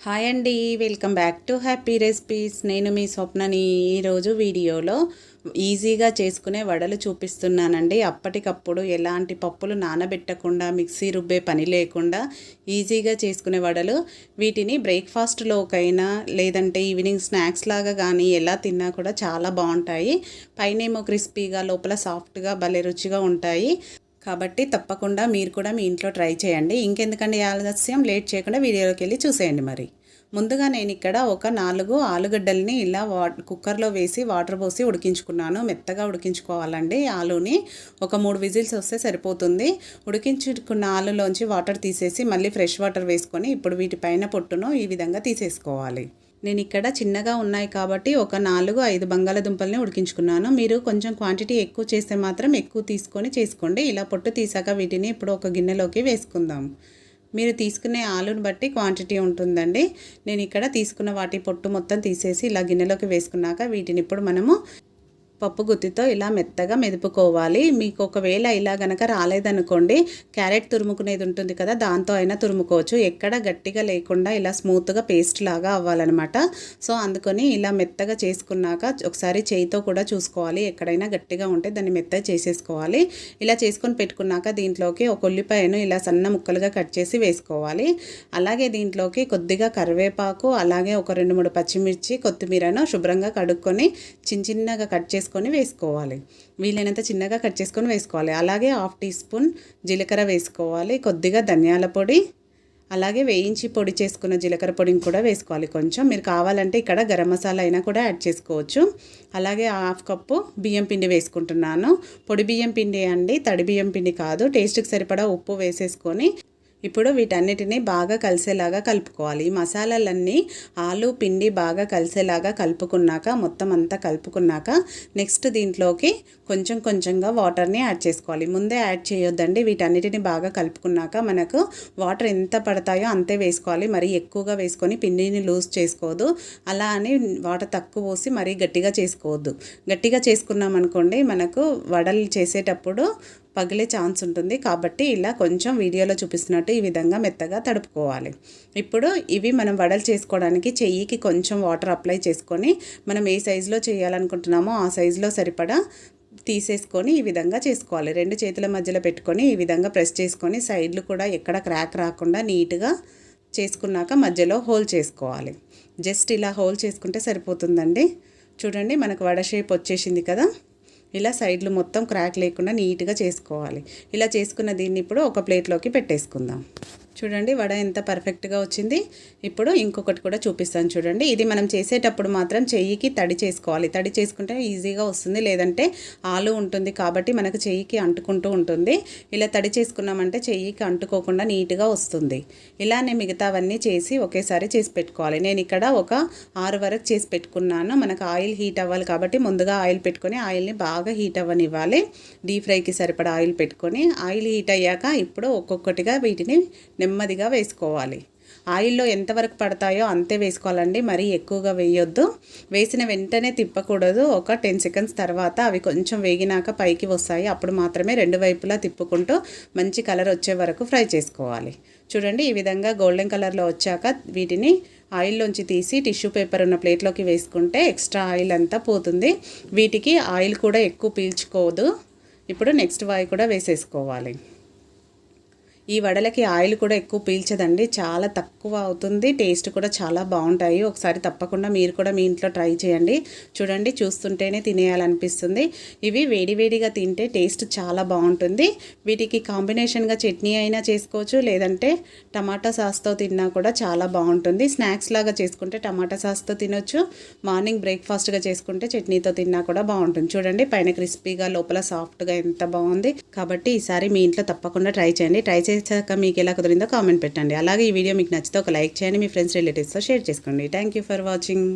Hi అండి welcome back to happy recipes. నేను మీ స్వప్నని ఈరోజు వీడియోలో ఈజీగా చేసుకునే వడలు చూపిస్తున్నానండి. అప్పటికప్పుడు ఎలాంటి పప్పులు నానబెట్టకుండా మిక్సీ రుబ్బే పని లేకుండా ఈజీగా చేసుకునే వడలు. వీటిని బ్రేక్ఫాస్ట్లోకైనా లేదంటే ఈవినింగ్ స్నాక్స్ లాగా కానీ ఎలా తిన్నా కూడా చాలా బాగుంటాయి. పైనేమో క్రిస్పీగా లోపల సాఫ్ట్గా భలే రుచిగా ఉంటాయి. కాబట్టి తప్పకుండా మీరు కూడా మీ ఇంట్లో ట్రై చేయండి. ఇంకెందుకంటే ఆలస్యం? లేట్ చేయకుండా వీడియోలోకి వెళ్ళి చూసేయండి మరి. ముందుగా నేను ఇక్కడ ఒక నాలుగు ఆలుగడ్డల్ని ఇలా వా కుక్కర్లో వేసి వాటర్ పోసి ఉడికించుకున్నాను. మెత్తగా ఉడికించుకోవాలండి ఆలుని. ఒక మూడు విజిల్స్ వస్తే సరిపోతుంది. ఉడికించుకున్న ఆలులోంచి వాటర్ తీసేసి మళ్ళీ ఫ్రెష్ వాటర్ వేసుకొని ఇప్పుడు వీటిపైన పొట్టును ఈ విధంగా తీసేసుకోవాలి. నేను ఇక్కడ చిన్నగా ఉన్నాయి కాబట్టి ఒక నాలుగు ఐదు బంగాళదుంపల్ని ఉడికించుకున్నాను. మీరు కొంచెం క్వాంటిటీ ఎక్కువ చేస్తే మాత్రం ఎక్కువ తీసుకొని చేసుకోండి. ఇలా పొట్టు తీసాక వీటిని ఇప్పుడు ఒక గిన్నెలోకి వేసుకుందాం. మీరు తీసుకునే ఆలుని బట్టి క్వాంటిటీ ఉంటుందండి. నేను ఇక్కడ తీసుకున్న వాటి పొట్టు మొత్తం తీసేసి ఇలా గిన్నెలోకి వేసుకున్నాక వీటిని ఇప్పుడు మనము పప్పు గుత్తితో ఇలా మెత్తగా మెదుపుకోవాలి. మీకు ఒకవేళ ఇలా గనక రాలేదనుకోండి క్యారెట్ తురుముకునేది ఉంటుంది కదా దాంతో అయినా తురుముకోవచ్చు. ఎక్కడ గట్టిగా లేకుండా ఇలా స్మూత్గా పేస్ట్ లాగా అవ్వాలన్నమాట. సో అందుకని ఇలా మెత్తగా చేసుకున్నాక ఒకసారి చేయితో కూడా చూసుకోవాలి. ఎక్కడైనా గట్టిగా ఉంటే దాన్ని మెత్తగా చేసేసుకోవాలి. ఇలా చేసుకొని పెట్టుకున్నాక దీంట్లోకి ఒక ఉల్లిపాయను ఇలా సన్న ముక్కలుగా కట్ చేసి వేసుకోవాలి. అలాగే దీంట్లోకి కొద్దిగా కరివేపాకు అలాగే ఒక రెండు మూడు పచ్చిమిర్చి కొత్తిమీరను శుభ్రంగా కడుక్కొని చిన్న చిన్నగా కట్ చేసి చేసుకొని వేసుకోవాలి. వీలైనంత చిన్నగా కట్ చేసుకొని వేసుకోవాలి. అలాగే హాఫ్ టీ స్పూన్ జీలకర్ర వేసుకోవాలి. కొద్దిగా ధనియాల పొడి అలాగే వేయించి పొడి చేసుకున్న జీలకర్ర పొడిని కూడా వేసుకోవాలి కొంచెం. మీరు కావాలంటే ఇక్కడ గరం మసాలా అయినా కూడా యాడ్ చేసుకోవచ్చు. అలాగే హాఫ్ కప్పు బియ్యం పిండి వేసుకుంటున్నాను. పొడి బియ్యం పిండి అండి తడి బియ్యం పిండి కాదు. టేస్ట్కి సరిపడా ఉప్పు వేసేసుకొని ఇప్పుడు వీటన్నిటిని బాగా కలిసేలాగా కలుపుకోవాలి. ఈ మసాలాలన్నీ ఆలు పిండి బాగా కలిసేలాగా కలుపుకున్నాక మొత్తం అంతా కలుపుకున్నాక నెక్స్ట్ దీంట్లోకి కొంచెం కొంచెంగా వాటర్ని యాడ్ చేసుకోవాలి. ముందే యాడ్ చేయొద్దండి. వీటన్నిటిని బాగా కలుపుకున్నాక మనకు వాటర్ ఎంత పడతాయో అంతే వేసుకోవాలి. మరీ ఎక్కువగా వేసుకొని పిండిని లూజ్ చేసుకోవద్దు అలా అని వాటర్ తక్కువ పోసి మరీ గట్టిగా చేసుకోవద్దు. గట్టిగా చేసుకున్నాం అనుకోండి మనకు వడలు చేసేటప్పుడు పగిలే ఛాన్స్ ఉంటుంది. కాబట్టి ఇలా కొంచెం వీడియోలో చూపిస్తున్నట్టు ఈ విధంగా మెత్తగా తడుపుకోవాలి. ఇప్పుడు ఇవి మనం వడలు చేసుకోవడానికి చెయ్యికి కొంచెం వాటర్ అప్లై చేసుకొని మనం ఏ సైజులో చేయాలనుకుంటున్నామో ఆ సైజులో సరిపడా తీసేసుకొని ఈ విధంగా చేసుకోవాలి. రెండు చేతుల మధ్యలో పెట్టుకొని ఈ విధంగా ప్రెస్ చేసుకొని సైడ్లు కూడా ఎక్కడ క్రాక్ రాకుండా నీట్గా చేసుకున్నాక మధ్యలో హోల్ చేసుకోవాలి. జస్ట్ ఇలా హోల్ చేసుకుంటే సరిపోతుందండి. చూడండి మనకు వడ షేప్ వచ్చేసింది కదా. ఇలా సైడ్లు మొత్తం క్రాక్ లేకుండా నీట్గా చేసుకోవాలి. ఇలా చేసుకున్న దీన్ని ఇప్పుడు ఒక ప్లేట్లోకి పెట్టేసుకుందాం. చూడండి వడ ఎంత పర్ఫెక్ట్గా వచ్చింది. ఇప్పుడు ఇంకొకటి కూడా చూపిస్తాను చూడండి. ఇది మనం చేసేటప్పుడు మాత్రం చెయ్యికి తడి చేసుకోవాలి. తడి చేసుకుంటే ఈజీగా వస్తుంది. లేదంటే ఆలు ఉంటుంది కాబట్టి మనకు చెయ్యికి అంటుకుంటూ ఉంటుంది. ఇలా తడి చేసుకున్నామంటే చెయ్యికి అంటుకోకుండా నీట్గా వస్తుంది. ఇలానే మిగతావన్నీ చేసి ఒకేసారి చేసి పెట్టుకోవాలి. నేను ఇక్కడ ఒక ఆరు వరకు చేసి పెట్టుకున్నాను. మనకు ఆయిల్ హీట్ అవ్వాలి కాబట్టి ముందుగా ఆయిల్ పెట్టుకొని ఆయిల్ని బాగా హీట్ అవ్వనివ్వాలి. డీప్ ఫ్రైకి సరిపడా ఆయిల్ పెట్టుకొని ఆయిల్ హీట్ అయ్యాక ఇప్పుడు ఒక్కొక్కటిగా వీటిని నెమ్మదిగా వేసుకోవాలి. ఆయిల్లో ఎంతవరకు పడతాయో అంతే వేసుకోవాలండి. మరీ ఎక్కువగా వేయొద్దు. వేసిన వెంటనే తిప్పకూడదు. ఒక టెన్ సెకండ్స్ తర్వాత అవి కొంచెం వేగినాక పైకి వస్తాయి. అప్పుడు మాత్రమే రెండు వైపులా తిప్పుకుంటూ మంచి కలర్ వచ్చే వరకు ఫ్రై చేసుకోవాలి. చూడండి ఈ విధంగా గోల్డెన్ కలర్లో వచ్చాక వీటిని ఆయిల్లోంచి తీసి టిష్యూ పేపర్ ఉన్న ప్లేట్లోకి వేసుకుంటే ఎక్స్ట్రా ఆయిల్ అంతా పోతుంది. వీటికి ఆయిల్ కూడా ఎక్కువ పీల్చుకోదు. ఇప్పుడు నెక్స్ట్ వాయి కూడా వేసేసుకోవాలి. ఈ వడలకి ఆయిల్ కూడా ఎక్కువ పీల్చదండి. చాలా తక్కువ అవుతుంది. టేస్ట్ కూడా చాలా బాగుంటాయి. ఒకసారి తప్పకుండా మీరు కూడా మీ ఇంట్లో ట్రై చేయండి. చూడండి చూస్తుంటేనే తినేయాలనిపిస్తుంది. ఇవి వేడివేడిగా తింటే టేస్ట్ చాలా బాగుంటుంది. వీటికి కాంబినేషన్గా చట్నీ అయినా చేసుకోవచ్చు. లేదంటే టమాటా సాస్తో తిన్నా కూడా చాలా బాగుంటుంది. స్నాక్స్ లాగా చేసుకుంటే టమాటా సాస్తో తినొచ్చు. మార్నింగ్ బ్రేక్ఫాస్ట్గా చేసుకుంటే చట్నీతో తిన్నా కూడా బాగుంటుంది. చూడండి పైన క్రిస్పీగా లోపల సాఫ్ట్గా ఎంత బాగుంది. కాబట్టి ఈసారి మీ ఇంట్లో తప్పకుండా ట్రై చేయండి. ట్రై చేసి చేశాక మీకు ఎలా కుదిరిందో కామెంట్ పెట్టండి. అలాగే ఈ వీడియో మీకు నచ్చితే ఒక లైక్ చేయండి. మీ ఫ్రెండ్స్ రిలేటివ్స్తో షేర్ చేసుకోండి. Thank for watching